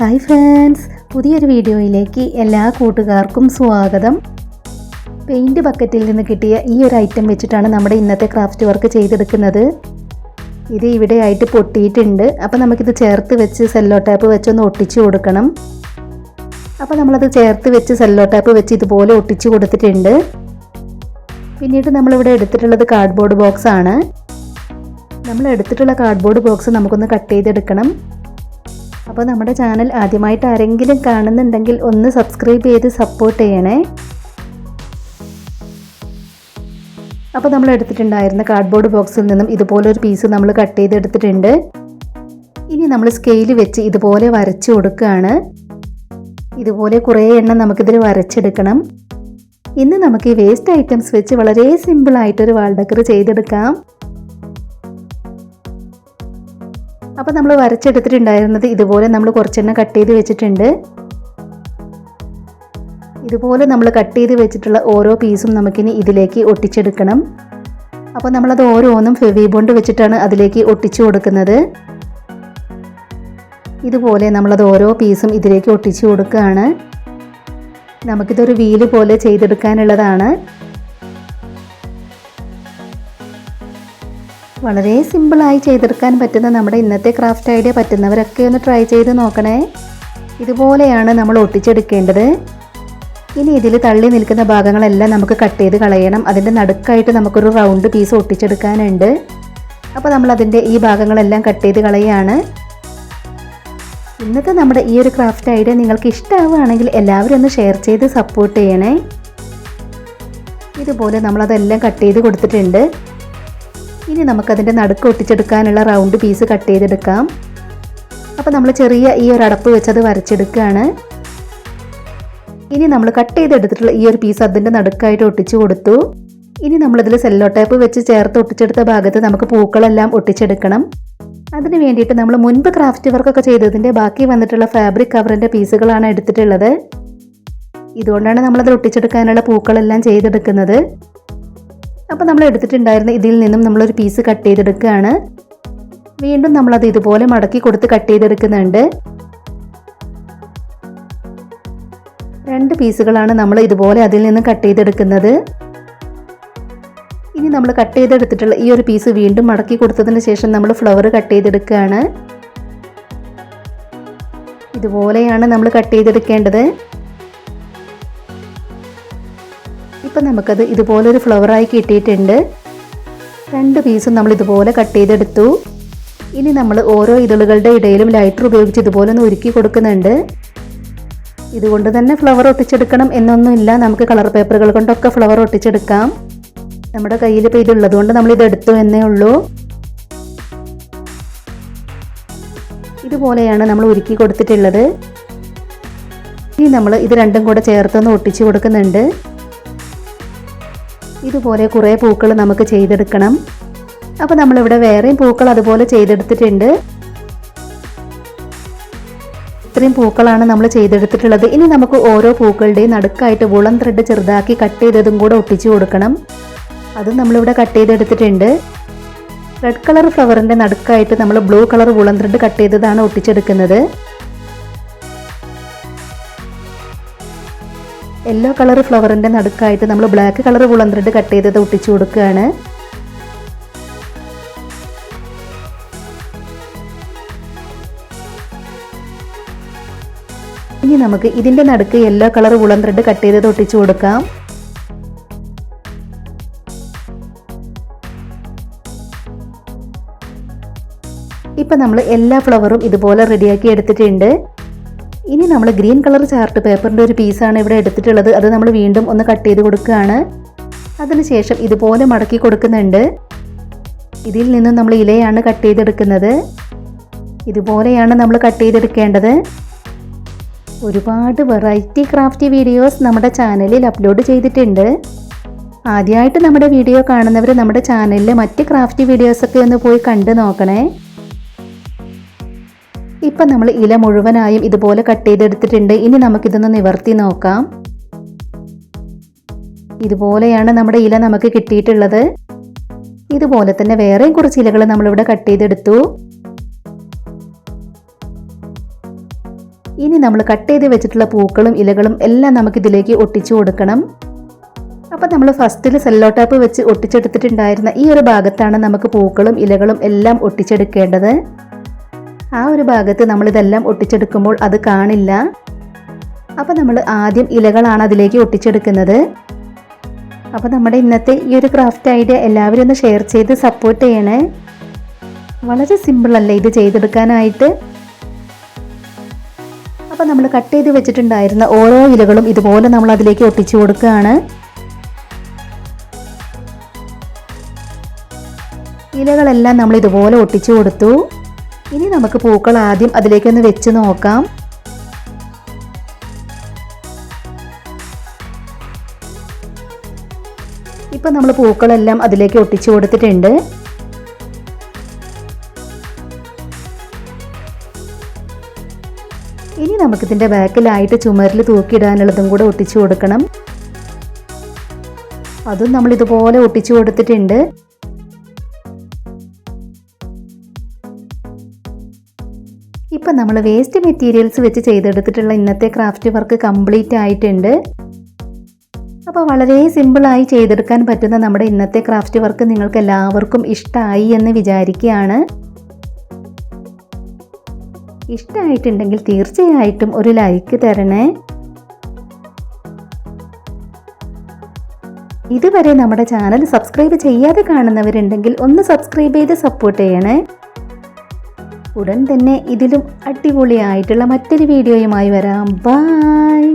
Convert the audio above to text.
Hi friends പുതിയൊരു വീഡിയോയിലേക്ക് എല്ലാ കൂട്ടുകാർക്കും സ്വാഗതം. പെയിന്റ് ബക്കറ്റിൽ നിന്ന് കിട്ടിയ ഈ ഒരു ഐറ്റം വെച്ചിട്ടാണ് നമ്മുടെ ഇന്നത്തെ ക്രാഫ്റ്റ് വർക്ക് ചെയ്തെടുക്കുന്നത്. ഇത് ഇവിടെ ആയിട്ട് പൊട്ടിയിട്ടുണ്ട്. അപ്പോൾ നമുക്കിത് ചേർത്ത് വെച്ച് സെല്ലോ ടാപ്പ് വെച്ചൊന്ന് ഒട്ടിച്ചു കൊടുക്കണം. അപ്പോൾ നമ്മളത് ചേർത്ത് വെച്ച് സെല്ലോ ടാപ്പ് വെച്ച് ഇതുപോലെ ഒട്ടിച്ചു കൊടുത്തിട്ടുണ്ട്. പിന്നീട് നമ്മളിവിടെ എടുത്തിട്ടുള്ളത് കാർഡ്ബോർഡ് ബോക്സ് ആണ്. നമ്മൾ എടുത്തിട്ടുള്ള കാർഡ്ബോർഡ് ബോക്സ് നമുക്കൊന്ന് കട്ട് ചെയ്തെടുക്കണം. അപ്പോൾ നമ്മുടെ ചാനൽ ആദ്യമായിട്ട് ആരെങ്കിലും കാണുന്നുണ്ടെങ്കിൽ ഒന്ന് സബ്സ്ക്രൈബ് ചെയ്ത് സപ്പോർട്ട് ചെയ്യണേ. അപ്പോൾ നമ്മൾ എടുത്തിട്ടുണ്ടായിരുന്ന കാർഡ്ബോർഡ് ബോക്സിൽ നിന്നും ഇതുപോലൊരു പീസ് നമ്മൾ കട്ട് ചെയ്തെടുത്തിട്ടുണ്ട്. ഇനി നമ്മൾ സ്കെയിൽ വെച്ച് ഇതുപോലെ വരച്ചു കൊടുക്കുകയാണ്. ഇതുപോലെ കുറേ എണ്ണം നമുക്കിതിൽ വരച്ചെടുക്കണം. ഇന്ന് നമുക്ക് ഈ വേസ്റ്റ് ഐറ്റംസ് വെച്ച് വളരെ സിമ്പിളായിട്ടൊരു വാൾ ഡെക്കർ ചെയ്തെടുക്കാം. അപ്പോൾ നമ്മൾ വരച്ചെടുത്തിട്ടുണ്ടായിരുന്നത് ഇതുപോലെ നമ്മൾ കുറച്ചെണ്ണം കട്ട് ചെയ്ത് വെച്ചിട്ടുണ്ട്. ഇതുപോലെ നമ്മൾ കട്ട് ചെയ്ത് വെച്ചിട്ടുള്ള ഓരോ പീസും നമുക്കിനി ഇതിലേക്ക് ഒട്ടിച്ചെടുക്കണം. അപ്പോൾ നമ്മളത് ഓരോന്നും ഫെവി ബോണ്ട് വെച്ചിട്ടാണ് അതിലേക്ക് ഒട്ടിച്ചു കൊടുക്കുന്നത്. ഇതുപോലെ നമ്മളത് ഓരോ പീസും ഇതിലേക്ക് ഒട്ടിച്ചു കൊടുക്കുകയാണ്. നമുക്കിതൊരു വീൽ പോലെ ചെയ്തെടുക്കാനുള്ളതാണ്. വളരെ സിമ്പിളായി ചെയ്തെടുക്കാൻ പറ്റുന്ന നമ്മുടെ ഇന്നത്തെ ക്രാഫ്റ്റ് ഐഡിയ പറ്റുന്നവരൊക്കെ ഒന്ന് ട്രൈ ചെയ്ത് നോക്കണേ. ഇതുപോലെയാണ് നമ്മൾ ഒട്ടിച്ചെടുക്കേണ്ടത്. ഇനി ഇതിൽ തള്ളി നിൽക്കുന്ന ഭാഗങ്ങളെല്ലാം നമുക്ക് കട്ട് ചെയ്ത് കളയണം. അതിന്റെ നടുക്കായിട്ട് നമുക്കൊരു റൗണ്ട് പീസ് ഒട്ടിച്ചെടുക്കാനുണ്ട്. അപ്പോൾ നമ്മൾ അതിന്റെ ഈ ഭാഗങ്ങളെല്ലാം കട്ട് ചെയ്ത് കളയാണ്. ഇന്നത്തെ നമ്മുടെ ഈ ഒരു ക്രാഫ്റ്റ് ഐഡിയ നിങ്ങൾക്ക് ഇഷ്ടമാവുകയാണെങ്കിൽ എല്ലാവരും ഒന്ന് ഷെയർ ചെയ്ത് സപ്പോർട്ട് ചെയ്യണേ. ഇതുപോലെ നമ്മളതെല്ലാം കട്ട് ചെയ്ത് കൊടുത്തിട്ടുണ്ട്. ഇനി നമുക്കതിന്റെ നടുക്ക് ഒട്ടിച്ചെടുക്കാനുള്ള റൗണ്ട് പീസ് കട്ട് ചെയ്തെടുക്കാം. അപ്പോൾ നമ്മൾ ചെറിയ ഈ ഒരു അടപ്പ് വെച്ചത് വരച്ചെടുക്കുകയാണ്. ഇനി നമ്മൾ കട്ട് ചെയ്തെടുത്തിട്ടുള്ള ഈ ഒരു പീസ് അതിന്റെ നടുക്കായിട്ട് ഒട്ടിച്ചു കൊടുത്തു. ഇനി നമ്മളിതിൽ സെല്ലോ ടേപ്പ് വെച്ച് ചേർത്ത് ഒട്ടിച്ചെടുത്ത ഭാഗത്ത് നമുക്ക് പൂക്കളെല്ലാം ഒട്ടിച്ചെടുക്കണം. അതിന് വേണ്ടിയിട്ട് നമ്മൾ മുൻപ് ക്രാഫ്റ്റ് വർക്കൊക്കെ ചെയ്തതിന്റെ ബാക്കി വന്നിട്ടുള്ള ഫാബ്രിക് കവറിന്റെ പീസുകളാണ് എടുത്തിട്ടുള്ളത്. ഇതുകൊണ്ടാണ് നമ്മളത് ഒട്ടിച്ചെടുക്കാനുള്ള പൂക്കളെല്ലാം ചെയ്തെടുക്കുന്നത്. അപ്പോൾ നമ്മൾ എടുത്തിട്ടുണ്ടായിരുന്ന ഇതിൽ നിന്നും നമ്മളൊരു പീസ് കട്ട് ചെയ്തെടുക്കുകയാണ്. വീണ്ടും നമ്മളത് ഇതുപോലെ മടക്കി കൊടുത്ത് കട്ട് ചെയ്തെടുക്കുന്നുണ്ട്. രണ്ട് പീസുകളാണ് നമ്മൾ ഇതുപോലെ അതിൽ നിന്ന് കട്ട് ചെയ്തെടുക്കുന്നത്. ഇനി നമ്മൾ കട്ട് ചെയ്തെടുത്തിട്ടുള്ള ഈ ഒരു പീസ് വീണ്ടും മടക്കി കൊടുത്തതിന് ശേഷം നമ്മൾ ഫ്ലവർ കട്ട് ചെയ്തെടുക്കുകയാണ്. ഇതുപോലെയാണ് നമ്മൾ കട്ട് ചെയ്തെടുക്കേണ്ടത്. ഇപ്പം നമുക്കത് ഇതുപോലൊരു ഫ്ലവറായി കിട്ടിയിട്ടുണ്ട്. രണ്ട് പീസും നമ്മൾ ഇതുപോലെ കട്ട് ചെയ്തെടുത്തു. ഇനി നമ്മൾ ഓരോ ഇതളുകളുടെ ഇടയിലും ലൈറ്റർ ഉപയോഗിച്ച് ഇതുപോലെ ഒന്ന് ഒരുക്കി കൊടുക്കുന്നുണ്ട്. ഇതുകൊണ്ട് തന്നെ ഫ്ലവർ ഒട്ടിച്ചെടുക്കണം എന്നൊന്നുമില്ല. നമുക്ക് കളർ പേപ്പറുകൾ കൊണ്ടൊക്കെ ഫ്ലവർ ഒട്ടിച്ചെടുക്കാം. നമ്മുടെ കയ്യിൽ ഇപ്പോൾ ഇതുള്ളത് കൊണ്ട് നമ്മൾ ഇതെടുത്തു എന്നേ ഉള്ളൂ. ഇതുപോലെയാണ് നമ്മൾ ഒരുക്കി കൊടുത്തിട്ടുള്ളത്. ഇനി നമ്മൾ ഇത് രണ്ടും കൂടെ ചേർത്തൊന്ന് ഒട്ടിച്ചു കൊടുക്കുന്നുണ്ട്. ഇതുപോലെ കുറേ പൂക്കൾ നമുക്ക് ചെയ്തെടുക്കണം. അപ്പോൾ നമ്മളിവിടെ വേറെയും പൂക്കൾ അതുപോലെ ചെയ്തെടുത്തിട്ടുണ്ട്. ഇത്രയും പൂക്കളാണ് നമ്മൾ ചെയ്തെടുത്തിട്ടുള്ളത്. ഇനി നമുക്ക് ഓരോ പൂക്കളുടെയും നടുക്കായിട്ട് വുളം ത്രെഡ് ചെറുതാക്കി കട്ട് ചെയ്തതും കൂടെ ഒട്ടിച്ചു കൊടുക്കണം. അതും നമ്മളിവിടെ കട്ട് ചെയ്തെടുത്തിട്ടുണ്ട്. റെഡ് കളർ ഫ്ലവറിന്റെ നടുക്കായിട്ട് നമ്മൾ ബ്ലൂ കളർ വുളം ത്രെഡ് കട്ട് ചെയ്തതാണ് ഒട്ടിച്ചെടുക്കുന്നത്. യെല്ലോ കളർ ഫ്ലവറിന്റെ നടുക്കായിട്ട് നമ്മൾ ബ്ലാക്ക് കളർ വുളൻ കട്ട് ചെയ്തത് ഒട്ടിച്ചു കൊടുക്കുകയാണ്. ഇനി നമുക്ക് ഇതിന്റെ നടുക്ക് യെല്ലോ കളർ വുളൻ കട്ട് ചെയ്തത് ഒട്ടിച്ചു കൊടുക്കാം. ഇപ്പം നമ്മൾ എല്ലാ ഫ്ലവറും ഇതുപോലെ റെഡിയാക്കി എടുത്തിട്ടുണ്ട്. ഇനി നമ്മൾ ഗ്രീൻ കളർ ചാർട്ട് പേപ്പറിന്റെ ഒരു പീസാണ് ഇവിടെ എടുത്തിട്ടുള്ളത്. അത് നമ്മൾ വീണ്ടും ഒന്ന് കട്ട് ചെയ്ത് കൊടുക്കുകയാണ്. അതിനുശേഷം ഇതുപോലെ മടക്കി കൊടുക്കുന്നുണ്ട്. ഇതിൽ നിന്നും നമ്മൾ ഇലയാണ് കട്ട് ചെയ്തെടുക്കുന്നത്. ഇതുപോലെയാണ് നമ്മൾ കട്ട് ചെയ്തെടുക്കേണ്ടത്. ഒരുപാട് വെറൈറ്റി ക്രാഫ്റ്റ് വീഡിയോസ് നമ്മുടെ ചാനലിൽ അപ്ലോഡ് ചെയ്തിട്ടുണ്ട്. ആദ്യമായിട്ട് നമ്മുടെ വീഡിയോ കാണുന്നവർ നമ്മുടെ ചാനലിലെ മറ്റ് ക്രാഫ്റ്റ് വീഡിയോസൊക്കെ ഒന്ന് പോയി കണ്ടു നോക്കണേ. ഇപ്പം നമ്മൾ ഇല മുഴുവനായും ഇതുപോലെ കട്ട് ചെയ്തെടുത്തിട്ടുണ്ട്. ഇനി നമുക്കിതൊന്ന് നിവർത്തി നോക്കാം. ഇതുപോലെയാണ് നമ്മുടെ ഇല നമുക്ക് കിട്ടിയിട്ടുള്ളത്. ഇതുപോലെ തന്നെ വേറെയും കുറച്ച് ഇലകൾ നമ്മളിവിടെ കട്ട് ചെയ്തെടുത്തു. ഇനി നമ്മൾ കട്ട് ചെയ്ത് വെച്ചിട്ടുള്ള പൂക്കളും ഇലകളും എല്ലാം നമുക്ക് ഇതിലേക്ക് ഒട്ടിച്ചു കൊടുക്കണം. അപ്പം നമ്മൾ ഫസ്റ്റിൽ സെല്ലോ ടാപ്പ് വെച്ച് ഒട്ടിച്ചെടുത്തിട്ടുണ്ടായിരുന്ന ഈ ഒരു ഭാഗത്താണ് നമുക്ക് പൂക്കളും ഇലകളും എല്ലാം ഒട്ടിച്ചെടുക്കേണ്ടത്. ആ ഒരു ഭാഗത്ത് നമ്മളിതെല്ലാം ഒട്ടിച്ചെടുക്കുമ്പോൾ അത് കാണില്ല. അപ്പോൾ നമ്മൾ ആദ്യം ഇലകളാണ് അതിലേക്ക് ഒട്ടിച്ചെടുക്കുന്നത്. അപ്പോൾ നമ്മുടെ ഇന്നത്തെ ഈ ഒരു ക്രാഫ്റ്റ് ഐഡിയ എല്ലാവരും ഒന്ന് ഷെയർ ചെയ്ത് സപ്പോർട്ട് ചെയ്യണേ. വളരെ സിമ്പിൾ അല്ലേ ഇത് ചെയ്തെടുക്കാനായിട്ട്? അപ്പോൾ നമ്മൾ കട്ട് ചെയ്ത് വെച്ചിട്ടുണ്ടായിരുന്ന ഓരോ ഇലകളും ഇതുപോലെ നമ്മൾ അതിലേക്ക് ഒട്ടിച്ചു കൊടുക്കുകയാണ്. ഇലകളെല്ലാം നമ്മൾ ഇതുപോലെ ഒട്ടിച്ചു കൊടുത്തു. ഇനി നമുക്ക് പൂക്കൾ ആദ്യം അതിലേക്കൊന്ന് വെച്ച് നോക്കാം. ഇപ്പം നമ്മൾ പൂക്കളെല്ലാം അതിലേക്ക് ഒട്ടിച്ചു കൊടുത്തിട്ടുണ്ട്. ഇനി നമുക്കിതിന്റെ ബാക്കിലായിട്ട് ചുമരിൽ തൂക്കിയിടാനുള്ളതും കൂടെ ഒട്ടിച്ചു കൊടുക്കണം. അതും നമ്മൾ ഇതുപോലെ ഒട്ടിച്ചു കൊടുത്തിട്ടുണ്ട്. ഇപ്പം നമ്മൾ വേസ്റ്റ് മെറ്റീരിയൽസ് വെച്ച് ചെയ്തെടുത്തിട്ടുള്ള ഇന്നത്തെ ക്രാഫ്റ്റ് വർക്ക് കംപ്ലീറ്റ് ആയിട്ടുണ്ട്. അപ്പോൾ വളരെ സിമ്പിളായി ചെയ്തെടുക്കാൻ പറ്റുന്ന നമ്മുടെ ഇന്നത്തെ ക്രാഫ്റ്റ് വർക്ക് നിങ്ങൾക്ക് എല്ലാവർക്കും ഇഷ്ടമായി എന്ന് വിചാരിക്കുകയാണ്. ഇഷ്ടമായിട്ടുണ്ടെങ്കിൽ തീർച്ചയായിട്ടും ഒരു ലൈക്ക് തരണേ. ഇതുവരെ നമ്മുടെ ചാനൽ സബ്സ്ക്രൈബ് ചെയ്യാതെ കാണുന്നവരുണ്ടെങ്കിൽ ഒന്ന് സബ്സ്ക്രൈബ് ചെയ്ത് സപ്പോർട്ട് ചെയ്യണേ. ഉടൻ തന്നെ ഇതിലും അടിപൊളിയായിട്ടുള്ള മറ്റൊരു വീഡിയോയുമായി വരാം. ബായ്